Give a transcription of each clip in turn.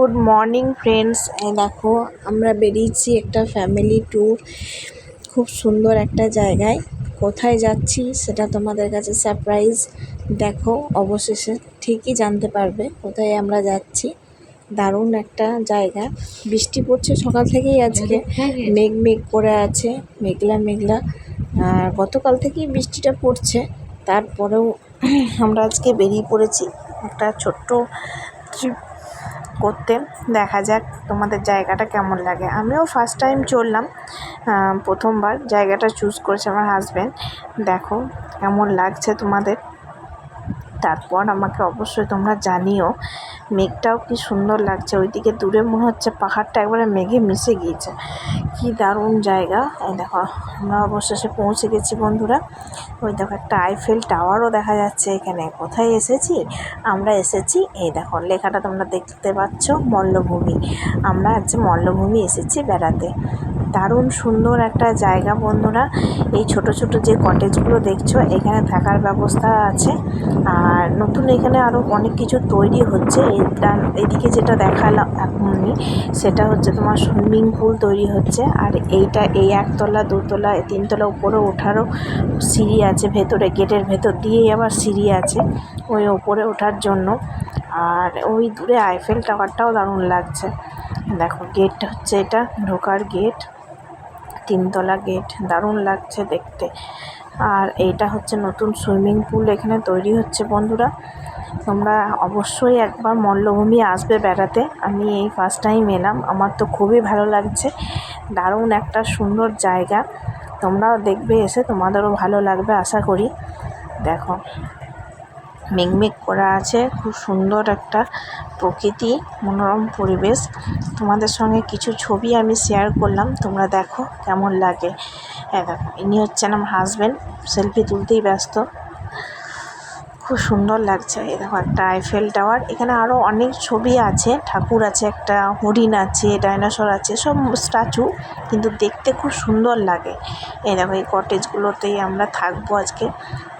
Good morning friends দেখো আমরা বেরিয়েছি একটা ফ্যামিলি ট্যুর খুব সুন্দর একটা জায়গায়। কোথায় যাচ্ছি সেটা তোমাদের কাছে সারপ্রাইজ দেখো অবশেষে। ঠিকই জানতে পারবে কোথায় আমরা যাচ্ছি। দারুণ একটা জায়গা। বৃষ্টি পড়ছে সকাল থেকেই আজকে। মেঘ মেঘ করে আছে মেঘলা মেঘলা। আর গতকাল থেকেই বৃষ্টিটা পড়ছে। তারপরেও আমরা আজকে বেরিয়ে পড়েছি একটা ছোট্ট ট্রিপ করতে। দেখা যাক তোমাদের জায়গাটা কেমন লাগে। আমিও ফার্স্ট টাইম চললাম। প্রথমবার জায়গাটা চুজ করেছে আমার হাজব্যান্ড দেখো কেমন লাগছে তোমাদের। তারপর আমাকে অবশ্যই তোমরা জানিও। মেঘটাও কি সুন্দর লাগছে। ওইদিকে দূরে মনে হচ্ছে পাহাড়টা একবারে মেঘে মিশে গিয়েছে। কি দারুণ জায়গা। এই দেখো, আমরা অবশেষে পৌঁছে গেছি বন্ধুরা। ওই দেখো, একটা আইফেল টাওয়ারও দেখা যাচ্ছে এখানে। কোথায় এসেছি? আমরা এসেছি, এই দেখো, লেখাটা তোমরা দেখতে পাচ্ছ, মল্লভূমি। আমরা আজকে মল্লভূমি এসেছি বেড়াতে। দারুণ সুন্দর একটা জায়গা বন্ধুরা। এই ছোট ছোট যে কটেজগুলো দেখছ, এখানে থাকার ব্যবস্থা আছে। আর নতুন এখানে আরও অনেক কিছু তৈরি হচ্ছে। এদিকে যেটা দেখালাম এখনই, সেটা হচ্ছে তোমার সুইমিং পুল তৈরি হচ্ছে। আর এইটা এই একতলা, দুতলা তিনতলা উপরে ওঠারও সিঁড়ি আছে, ভেতরে গেটের ভেতর দিয়েই আবার সিঁড়ি আছে, ওই ওপরে ওঠার জন্য। আর ওই দূরে আইফেল টাওয়ারটাও দারুণ লাগছে। দেখো গেট হচ্ছে এটা, ঢোকার গেট তিনতলা গেট দারুণ লাগছে দেখতে। আর এইটা হচ্ছে নতুন সুইমিং পুল এখানে তৈরি হচ্ছে বন্ধুরা। তোমরা অবশ্যই একবার মল্লভূমি আসবে বেড়াতে। আমি এই ফার্স্ট টাইম এলাম, আমার তো খুবই ভালো লাগছে। দারুণ একটা সুন্দর জায়গা। তোমরাও দেখবে এসে, তোমাদেরও ভালো লাগবে, আশা করি। দেখো। মেঘমেঘ করা আছে। খুব সুন্দর একটা প্রকৃতি, মনোরম পরিবেশ। তোমাদের সঙ্গে কিছু ছবি আমি শেয়ার করলাম, তোমরা দেখো কেমন লাগে। হ্যাঁ দেখো, ইনি হচ্ছেন আমার হাজব্যান্ড সেলফি তুলতেই ব্যস্ত। খুব সুন্দর লাগছে। এই দেখো একটা আইফেল টাওয়ার এখানে আরও অনেক ছবি আছে। ঠাকুর আছে, একটা হরিণ আছে ডাইনোসর আছে, সব স্ট্যাচু কিন্তু দেখতে খুব সুন্দর লাগে। এই দেখো এই কটেজগুলোতেই আমরা থাকব আজকে।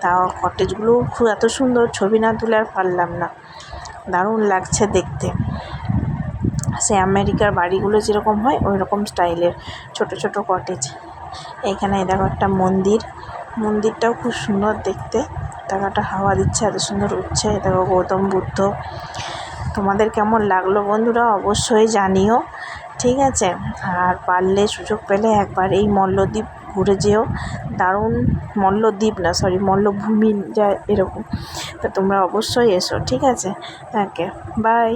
তাও কটেজগুলো খুব এত সুন্দর, ছবি না তুলে আর পারলাম না। দারুণ লাগছে দেখতে। সে আমেরিকার বাড়িগুলো যেরকম হয় ওই রকম স্টাইলের ছোট ছোট কটেজ এখানে দেখো একটা মন্দির। মন্দিরটাও খুব সুন্দর দেখতে। টাকাটা হাওয়া দিচ্ছে, এত সুন্দর উঠছে। দেখো গৌতম বুদ্ধ। তোমাদের কেমন লাগল বন্ধুরা অবশ্যই জানিও, ঠিক আছে? আর পারলে সুযোগ পেলে একবার এই মল্লদ্বীপ ঘুরে যেও। দারুণ মল্লদ্বীপ না সরি মল্লভূমি যা এরকম। তা তোমরা অবশ্যই এসো, ঠিক আছে? Okay bye